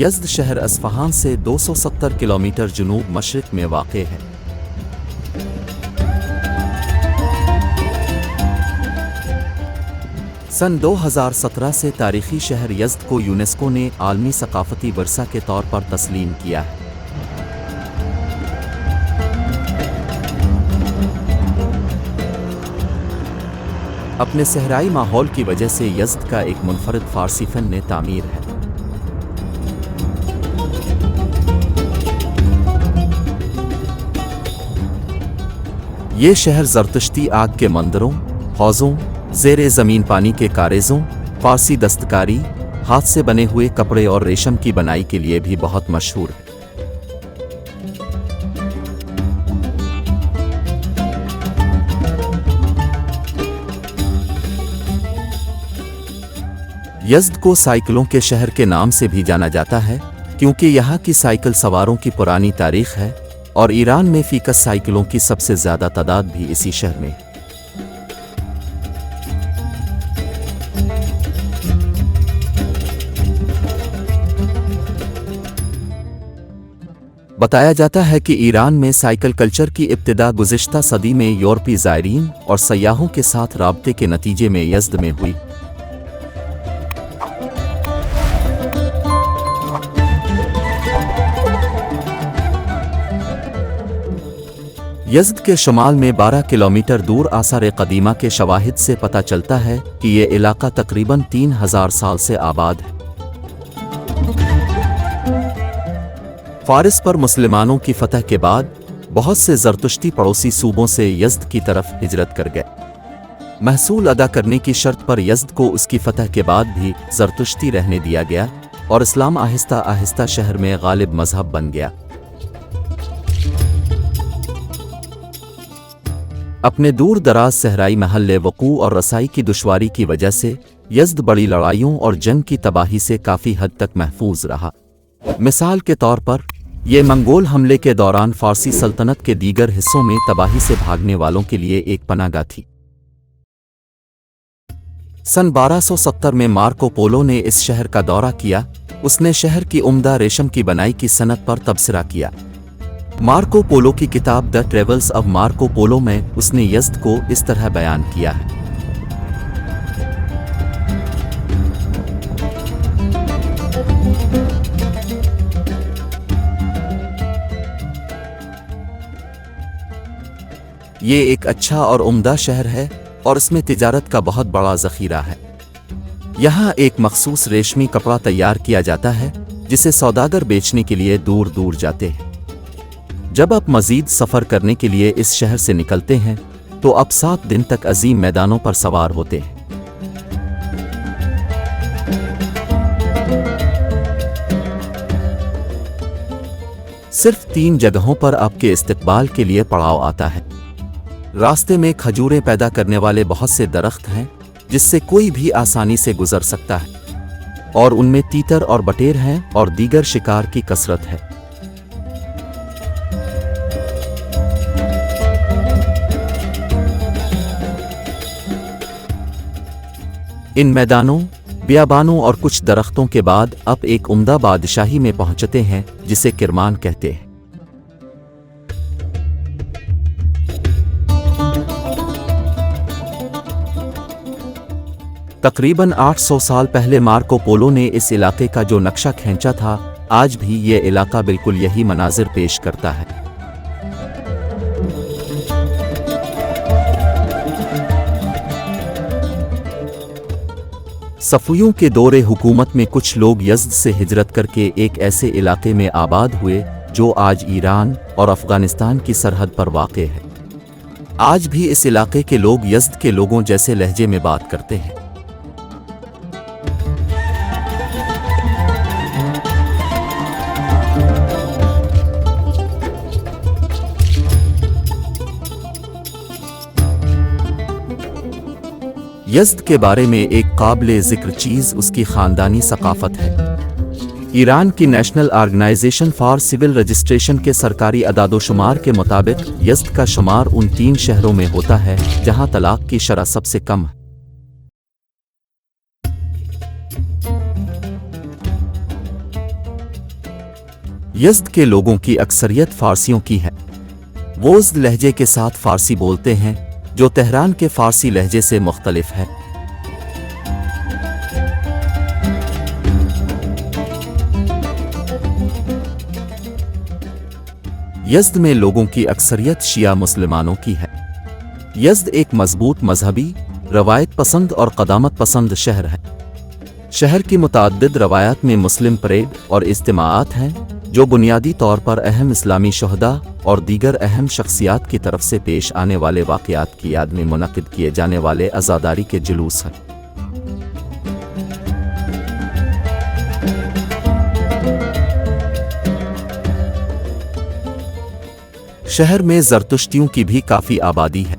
यज़द शहर असफ़हान से 270 किलोमीटर जुनूब मशरक़ में वाक़ है। सन 2017 से तारीख़ी शहर यज़द को यूनेस्को ने आलमी सकाफ़ती वर्षा के तौर पर तस्लीम किया है। अपने सहराई माहौल की वजह से यज़द का एक मुनफरद फ़ारसी फ़न ने तामीर है। ये शहर जरतश्ती आग के मंदिरों, हौज़ों, जेर ज़मीन पानी के कारेज़ों फ़ारसी दस्तकारी, हाथ से बने हुए कपड़े और रेशम की बनाई के लिए भी बहुत मशहूर है। यज़द को साइकिलों के शहर के नाम से भी जाना जाता है, क्योंकि यहाँ की साइकिल सवारों की पुरानी तारीख है। और ईरान में फीकस साइकिलों की सबसे ज़्यादा तादाद भी इसी शहर में। है बताया जाता है कि ईरान में साइकिल कल्चर की इब्तदा गुज्त सदी में यूरोपी ज़ायरीन और सयाहों के साथ रबते के नतीजे में यज़द में हुई। यज़द के शुमाल में 12 किलोमीटर दूर आसार कदीमा के शवाहिद से पता चलता है कि ये इलाका तकरीबन तीन हज़ार साल से आबाद है। फारिस पर मुसलमानों की फतह के बाद बहुत से जरतुश्ती पड़ोसी सूबों से यज़द की तरफ़ हिजरत कर गए। महसूल अदा करने की शर्त पर यज़द को उसकी फतह के बाद भी जरतुश्ती रहने दिया गया और इस्लाम आहिस्ता आहिस्ता शहर में गालिब मज़हब बन गया। अपने दूर दराज सहराई महल वकू और रसाई की दुश्वारी की वजह से यज़द बड़ी लड़ाइयों और जंग की तबाही से काफ़ी हद तक महफूज रहा। मिसाल के तौर पर यह मंगोल हमले के दौरान फारसी सल्तनत के दीगर हिस्सों में तबाही से भागने वालों के लिए एक पनागा थी। सन 1270 में मार्को पोलो ने इस शहर का दौरा किया। उसने शहर की उम्दा रेशम की बनाई की सनत पर तबसरा किया। मार्को पोलो की किताब the travels of Marco Polo में उसने यस्त को इस तरह बयान किया है। ये एक अच्छा और उम्दा शहर है और इसमें तिजारत का बहुत बड़ा जखीरा है। यहाँ एक मखसूस रेशमी कपड़ा तैयार किया जाता है, जिसे सौदागर बेचने के लिए दूर दूर जाते हैं। जब आप मजीद सफ़र करने के लिए इस शहर से निकलते हैं तो आप सात दिन तक अजीम मैदानों पर सवार होते हैं। सिर्फ़ तीन जगहों पर आपके इस्तकबाल के लिए पड़ाव आता है। रास्ते में खजूरें पैदा करने वाले बहुत से दरख्त हैं, जिससे कोई भी आसानी से गुजर सकता है, और उनमें तीतर और बटेर हैं और दीगर शिकार की कसरत है। इन मैदानों, बियाबानों और कुछ दरख्तों के बाद अब एक उम्दा बादशाही में पहुँचते हैं, जिसे किरमान कहते हैं। तकरीबन 800 साल पहले मार्को पोलो ने इस इलाके का जो नक्शा खींचा था, आज भी ये इलाका बिल्कुल यही मनाजिर पेश करता है। सफ़ियों के दौरे हुकूमत में कुछ लोग यज्द से हिजरत करके एक ऐसे इलाके में आबाद हुए, जो आज ईरान और अफ़गानिस्तान की सरहद पर वाक़ है। आज भी इस इलाके के लोग यज्द के लोगों जैसे लहजे में बात करते हैं। यज़द के बारे में एक काबिल ज़िक्र चीज़ उसकी ख़ानदानी सकाफ़त है। ईरान की national organisation for civil registration के सरकारी अदादोशुमार के मुताबिक यज़द का शुमार उन तीन शहरों में होता है, जहाँ तलाक की शरह सबसे कम है। यज्द के लोगों की अक्सरियत फारसियों की है। वो लहजे के साथ फारसी बोलते हैं जो तेहरान के फारसी लहजे से मुख्तलिफ़ है। यज्द में लोगों की अक्सरियत शिया मुसलमानों की है। यज्द एक मज़बूत मजहबी, रवायत पसंद और कदामत पसंद शहर है। शहर की मुतद रवायात में मुस्लिम परेड और इज्तमात हैं। जो बुनियादी तौर पर अहम इस्लामी शहदा और दीगर अहम शख्सियात की तरफ़ से पेश आने वाले वाक़ात की याद में मुनद किए जाने वाले आज़ादारी के जुलूस हैं। शहर में जरतुश्तियों की भी काफ़ी आबादी है।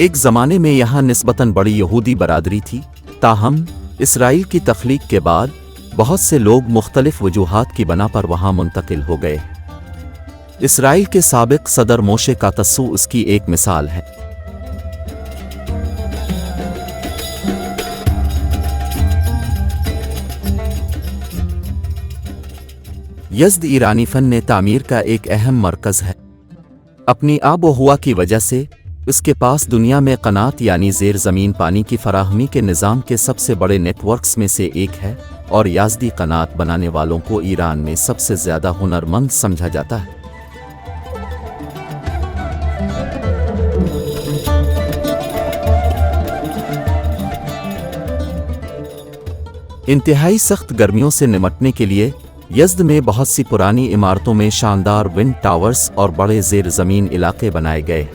एक ज़माने में यहाँ नस्बता बड़ी यहूदी बरादरी थी। ताहम, इसराइल की तख्लीक के बाद बहुत से लोग मुख्तलिफ़ वजूहात की बना पर वहाँ मुंतकिल हो गए। इसराइल के सबक सदर मोशे का तस्सु उसकी एक मिसाल है। यज्द ईरानी फन ने तामीर का एक अहम मरकज है। अपनी आब हुआ की वजह से उसके पास दुनिया में कनात यानी जेर ज़मीन पानी की फराहमी के निज़ाम के सबसे बड़े नेटवर्क्स में से एक है। और याजदी कनात बनाने वालों को ईरान में सबसे ज़्यादा हुनरमंद समझा जाता है। इंतहाई सख्त गर्मियों से निमटने के लिए यज्द में बहुत सी पुरानी इमारतों में शानदार विंड टावर्स और बड़े जेर ज़मीन इलाके बनाए गए।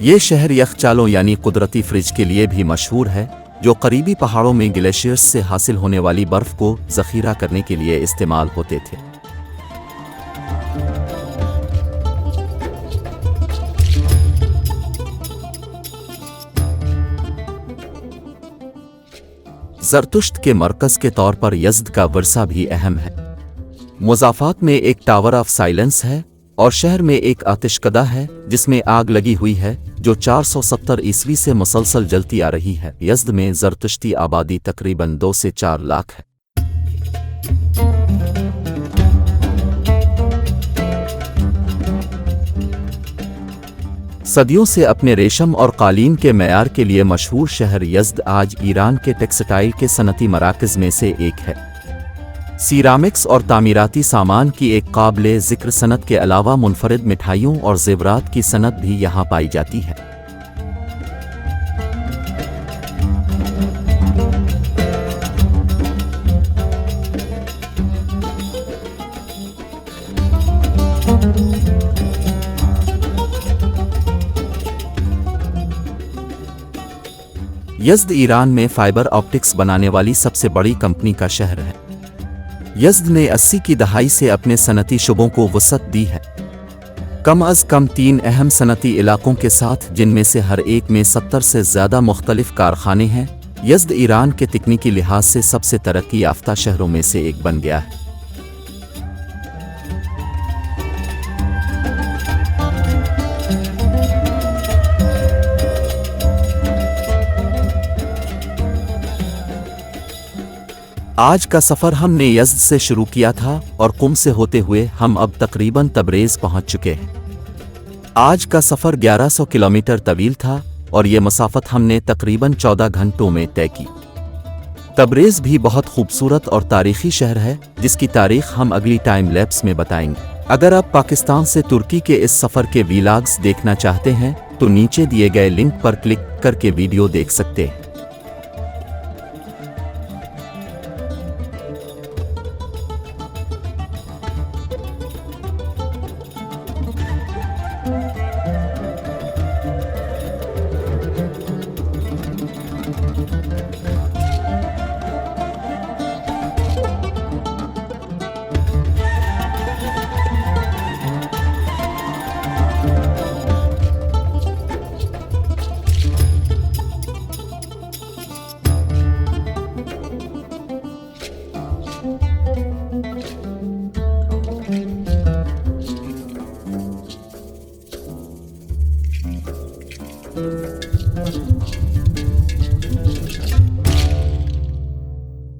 ये शहर यखचालों यानी कुदरती फ्रिज के लिए भी मशहूर है। जो करीबी पहाड़ों में ग्लेशियर्स से हासिल होने वाली बर्फ़ को जखीरा करने के लिए इस्तेमाल होते थे। जरतुश्त के मरकज के तौर पर यज्द का वर्षा भी अहम है। मुजाफात में एक टावर ऑफ़ साइलेंस है और शहर में एक आतिशकदा है जिसमें आग लगी हुई है। जो 470 ईस्वी से मुसलसल जलती आ रही है। यज्द में जरतुश्ती आबादी तकरीबन दो से चार लाख है। सदियों से अपने रेशम और कालीन के मैार के लिए मशहूर शहर यज्द आज ईरान के टेक्सटाइल के सनती मराकज में से एक है। सीरामिक्स और तामीराती सामान की एक काबिल ज़िक्र सनत के अलावा मुनफरद मिठाइयों और जेवरात की सनत भी यहाँ पाई जाती है। यज्द ईरान में फाइबर ऑप्टिक्स बनाने वाली सबसे बड़ी कंपनी का शहर है। यज्द ने 80 की दहाई से अपने सनती शुबों को वसत दी है। कम अज कम तीन अहम सनती इलाकों के साथ, जिनमें से हर एक में सत्तर से ज़्यादा मुख्तलिफ़ कारखाने हैं, यज्द ईरान के तकनीकी लिहाज से सबसे तरक्की याफ्ता शहरों में से एक बन गया है। आज का सफ़र हमने यज्द से शुरू किया था और कुम से होते हुए हम अब तकरीबन तबरेज़ पहुँच चुके हैं। आज का सफ़र 1100 किलोमीटर तवील था और ये मसाफत हमने तकरीबन 14 घंटों में तय की। तबरेज़ भी बहुत खूबसूरत और तारीखी शहर है, जिसकी तारीख हम अगली टाइम लैब्स में बताएँगे। अगर आप पाकिस्तान से तुर्की के इस सफ़र के वीलाग्स देखना चाहते हैं तो नीचे दिए गए लिंक पर क्लिक करके वीडियो देख सकते हैं।